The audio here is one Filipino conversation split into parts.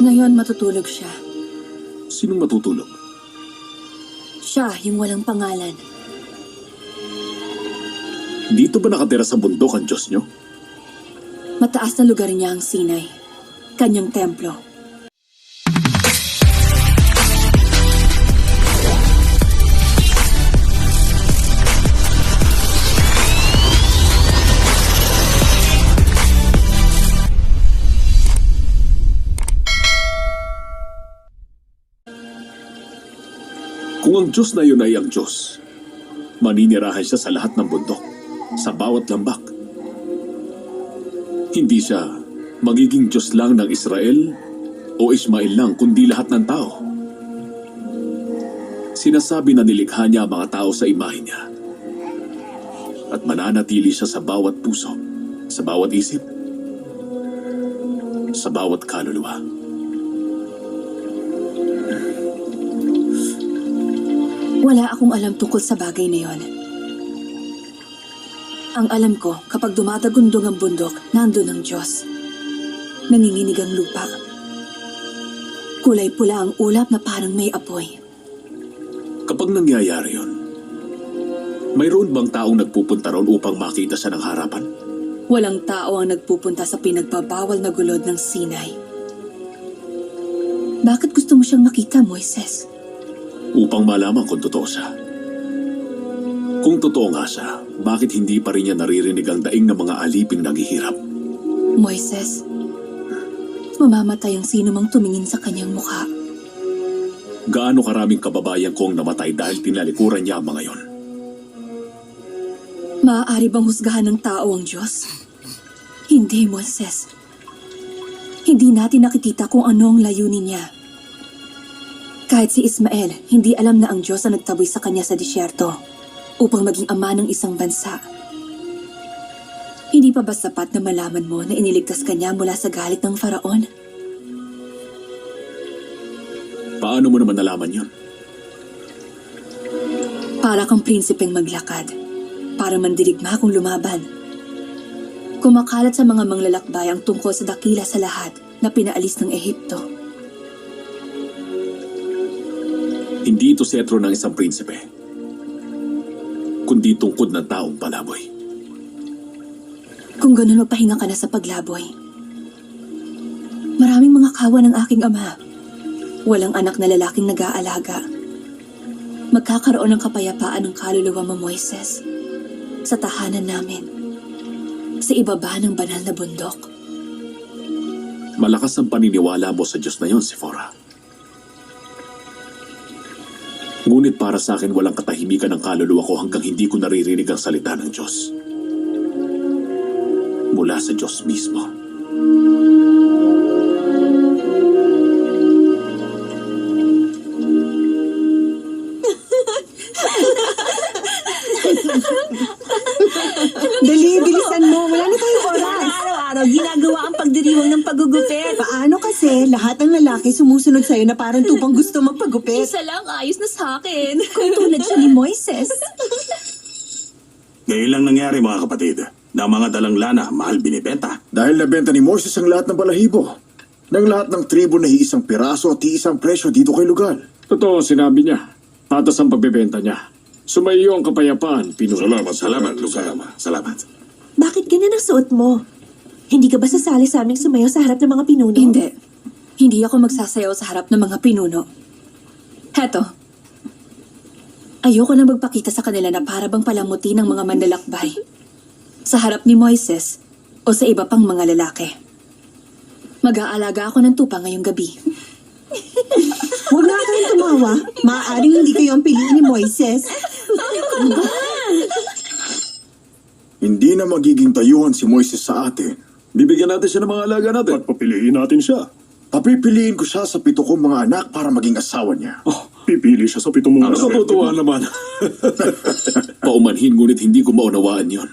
Ngayon matutulog siya. Sinong matutulog? Siya, yung walang pangalan. Dito ba nakatira sa bundok ang Diyos nyo? Mataas na lugar niya ang Sinay. Kanyang templo. Ang Diyos na yun ay ang Diyos, maninirahan siya sa lahat ng bundok, sa bawat lambak. Hindi siya magiging Diyos lang ng Israel o Ismael lang, kundi lahat ng tao. Sinasabi na nilikha niya ang mga tao sa imahe niya. At mananatili siya sa bawat puso, sa bawat isip, sa bawat kaluluwa. Wala akong alam tungkol sa bagay na yon. Ang alam ko, kapag dumadagundong ang bundok, nandun ang Diyos. Nanginginig ang lupa. Kulay pula ang ulap na parang may apoy. Kapag nangyayari yon, mayroon bang taong nagpupunta roon upang makita siya ng harapan? Walang tao ang nagpupunta sa pinagbabawal na gulod ng Sinai. Bakit gusto mo siyang makita, Moises? Upang malaman kung totoo siya. Kung totoo nga siya, bakit hindi pa rin niya naririnig ang daing ng mga aliping naghihirap? Moises, mamamatay ang sino mang tumingin sa kanyang mukha. Gaano karaming kababayan kong namatay dahil tinalikuran niya ang mga yon? Maaari bang husgahan ng tao ang Diyos? Hindi, Moises. Hindi natin nakikita kung ano ang layunin niya. Kahit si Ismael, hindi alam na ang Diyos ang nagtaboy sa kanya sa disyerto upang maging ama ng isang bansa. Hindi pa ba sapat na malaman mo na iniligtas kanya mula sa galit ng faraon? Paano mo naman nalaman yon? Para kang prinsipeng maglakad. Para mandirigma kung lumaban. Kumakalat sa mga manglalakbay ang tungkol sa dakila sa lahat na pinaalis ng Ehipto. Hindi ito setro ng isang prinsipe, kundi tungkod ng taong palaboy. Kung ganun magpahinga ka na sa paglaboy. Maraming mga kawan ng aking ama. Walang anak na lalaking nag-aalaga. Magkakaroon ng kapayapaan ng kaluluwa mo, Moises. Sa tahanan namin. Sa ibaba ng banal na bundok. Malakas ang paniniwala mo sa Diyos na yon, Sephora. Ngunit para sa akin walang katahimikan ng kaluluwa ko hanggang hindi ko naririnig ang salita ng Diyos. Mula sa Diyos mismo. Lalaki sumusunod sa'yo na parang tupang gusto magpagupit? Isa lang ayos na sa akin. Kung tulad siya ni Moises. Ngayon lang nangyari mga kapatid na ang mga dalang lana mahal binibenta. Dahil nabenta ni Moses ang lahat ng balahibo. Ng lahat ng tribo na iisang piraso at iisang presyo dito kay Lugal. Totoo ang sinabi niya. Patas ang pagbebenta niya. Sumayo ang kapayapaan, Pinuno. Salamat, salamat, Lugar. Salamat. Bakit ganyan ang suot mo? Hindi ka ba sasali sa aming sumayo sa harap ng mga pinuno? Hindi. Hindi ako magsasayaw sa harap ng mga pinuno. Heto. Ayoko na magpakita sa kanila na para bang palamuti ng mga manlalakbay. Sa harap ni Moises o sa iba pang mga lalaki. Mag-aalaga ako ng tupa ngayong gabi. Huwag nga kayong tumawa. Maaaring hindi kayo ang piliin ni Moises. Hindi na magiging tayuhan si Moises sa atin. Bibigyan natin siya ng mga alaga natin. At papiliin natin siya. Papipiliin ko siya sa pito kong mga anak para maging asawa niya. Oh, pipili siya sa pitong mga Ano natutuwa naman? Paumanhin ngunit hindi ko maunawaan yon.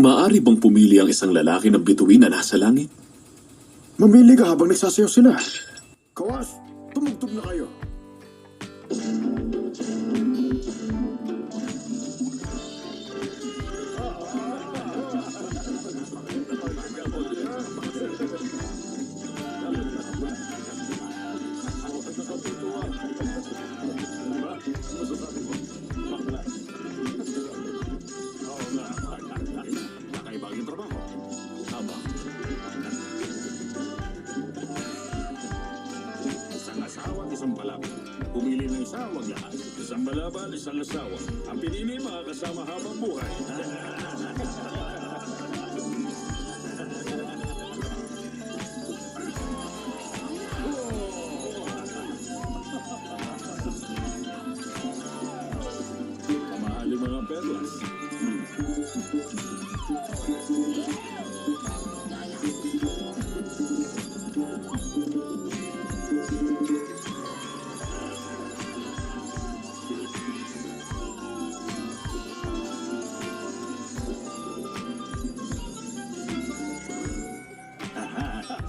Maari bang pumili ang isang lalaki ng bituin na nasa langit? Mamili ka habang nagsasayaw sila. Kawas, tumugtog na kayo. Balaban, isang asawa. Ang pinili, mga kasama habang buhay.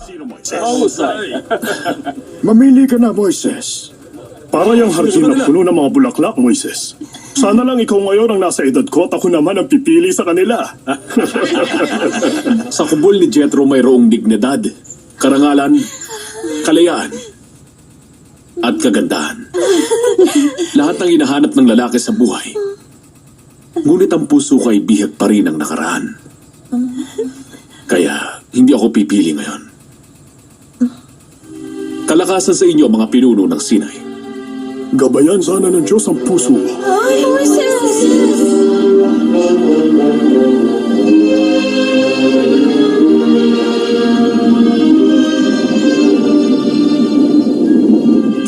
Sino mo? Husay! Mamili ka na, Moises. Para yung hardin na puno ng mga bulaklak, Moises. Sana lang ikaw ngayon ang nasa edad ko at ako naman ang pipili sa kanila. Sa kubol ni Jethro mayroong dignidad, karangalan, kalayaan, at kagandahan. Lahat ng hinahanap ng lalaki sa buhay. Ngunit ang puso ko ay bihag pa rin ang nakaraan. Kaya, hindi ako pipili ngayon. Kalakasan sa inyo mga pinuno ng Sinai. Gabayan sana ng Diyos ang puso mo. Ay, Moises!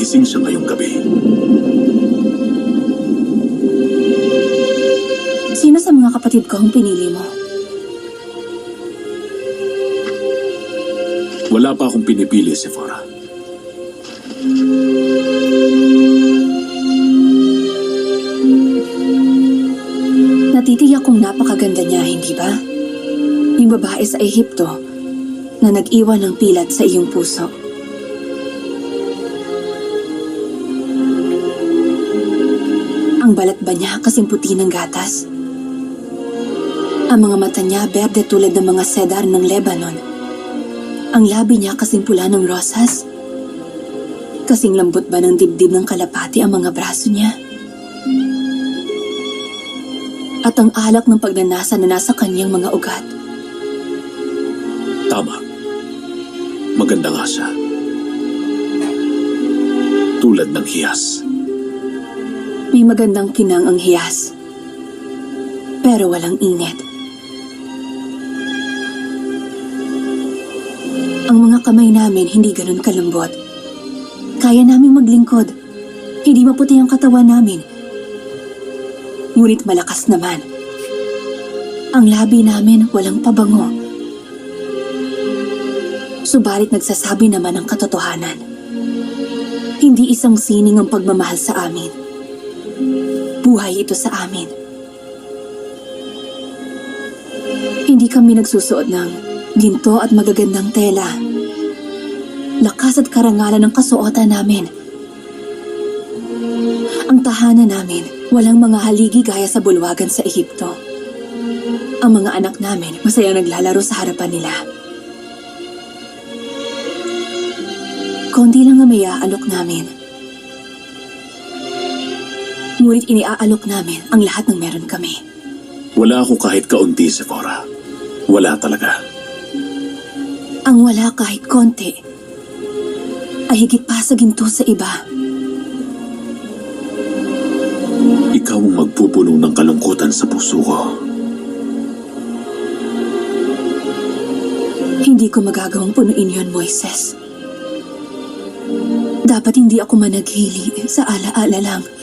Gising siya ngayong gabi. Sino sa mga kapatid ko ang pinili mo? Wala pa akong pinipili, Sephora. Natitiyak kong napakaganda niya, hindi ba? Yung babae sa Ehipto na nag-iwan ng pilat sa iyong puso. Ang balat ba niya kasing puti ng gatas? Ang mga mata niya berde tulad ng mga sedar ng Lebanon. Ang labi niya kasing pula ng rosas. Kasing lambot ba ng dibdib ng kalapati ang mga braso niya? At ang alak ng pagnanasa na nasa kanyang mga ugat. Tama. Maganda nga siya. Tulad ng hiyas. May magandang kinang ang hiyas. Pero walang init. Ang mga kamay namin hindi ganun kalambot. Kaya naming maglingkod. Hindi maputi ang katawan namin. Ngunit malakas naman. Ang labi namin walang pabango. Subalit nagsasabi naman ang katotohanan. Hindi isang sining ang pagmamahal sa amin. Buhay ito sa amin. Hindi kami nagsusuot ng ginto at magagandang tela. Lakas at karangalan ng kasuotan namin. Ang tahanan namin, walang mga haligi gaya sa bulwagan sa Ehipto. Ang mga anak namin, masayang naglalaro sa harapan nila. Konti lang ang may aalok namin. Ngunit iniaalok namin ang lahat ng meron kami. Wala ako kahit kaunti, Sephora. Wala talaga. Ang wala kahit konti ay higit pa sa ginto sa iba. Ikaw ang magpupuno ng kalungkutan sa puso ko. Hindi ko magagawang punuin yon, Moises. Dapat hindi ako managhili sa alaala lang.